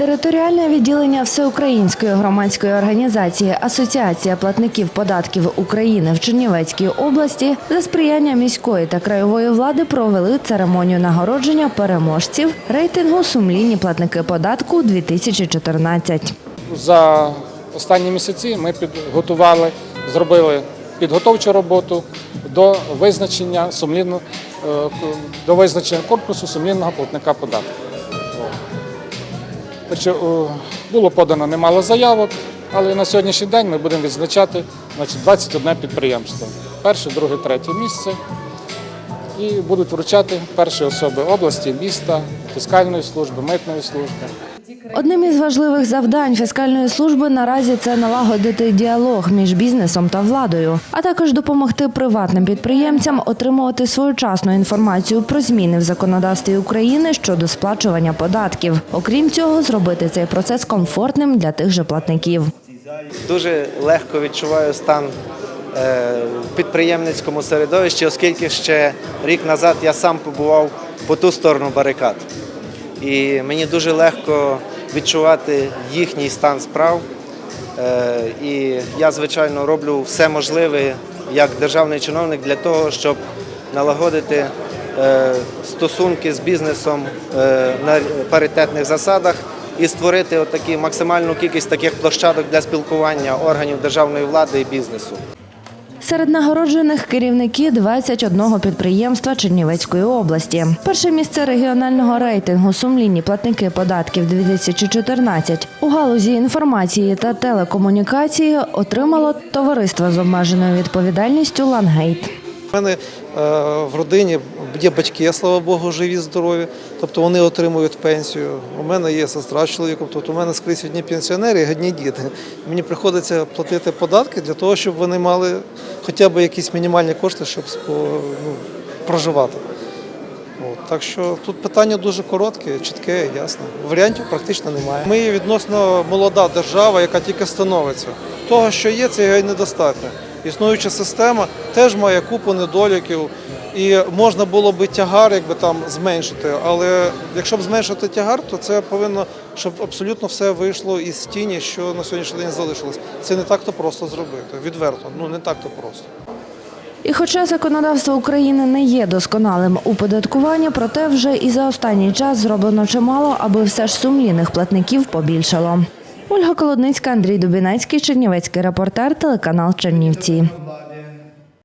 Територіальне відділення Всеукраїнської громадської організації Асоціація платників податків України в Чернівецькій області за сприяння міської та краєвої влади провели церемонію нагородження переможців рейтингу Сумлінні платники податку 2014. За останні місяці ми підготували, зробили підготовчу роботу до визначення сумлінно, е, до визначення конкурсу сумлінного платника податку. Е, було подано немало заявок, але на сьогоднішній день ми будемо відзначати значить, 21 підприємство. Перше, друге, третє місце. І будуть вручати перші особи області, міста, фіскальної служби, митної служби. Одним із важливих завдань фіскальної служби наразі це налагодити діалог між бізнесом та владою, а також допомогти приватним підприємцям отримувати своєчасну інформацію про зміни в законодавстві України щодо сплачування податків. Окрім цього, зробити цей процес комфортним для тих же платників. Дуже легко відчуваю стан е, в підприємницькому середовищі, оскільки ще рік назад я сам побував по ту сторону барикад. І мені дуже легко відчувати їхній стан справ. Е, І я, звичайно, роблю все можливе як державний чиновник для того, щоб налагодити е, стосунки з бізнесом е, на паритетних засадах і створити отакі максимальну кількість таких площадок для спілкування органів державної влади і бізнесу. Серед нагороджених керівники 21 підприємства Чернівецької області. Перше місце регіонального рейтингу Сумлінні платники податків 2014 у галузі інформації та телекомунікації отримало товариство з обмеженою відповідальністю Лангейт. У мене е, в родині є батьки, слава Богу, живі, здорові. Тобто вони отримують пенсію. У мене є сестра з чоловіком, тобто у мене скрізь одні пенсіонери і одні діти. Мені приходиться платити податки для того, щоб вони мали хоча б якісь мінімальні кошти, щоб ну, проживати. От, так що тут питання дуже коротке, чітке, ясне. Варіантів практично немає. Ми відносно молода держава, яка тільки становиться. Того, що є, це і недостатньо. Існуюча система теж має купу недоліків, і можна було би тягар якби там зменшити. Але якщо б зменшити тягар, то це повинно, щоб абсолютно все вийшло із тіні, що на сьогоднішній день залишилось. Це не так-то просто зробити. Відверто, ну не так-то просто. І хоча законодавство України не є досконалим у податкуванні, проте вже і за останній час зроблено чимало, аби все ж сумлінних платників побільшало. Ольга Колодницька, Андрій Дубінецький, Чернівецький репортер, телеканал Чернівці.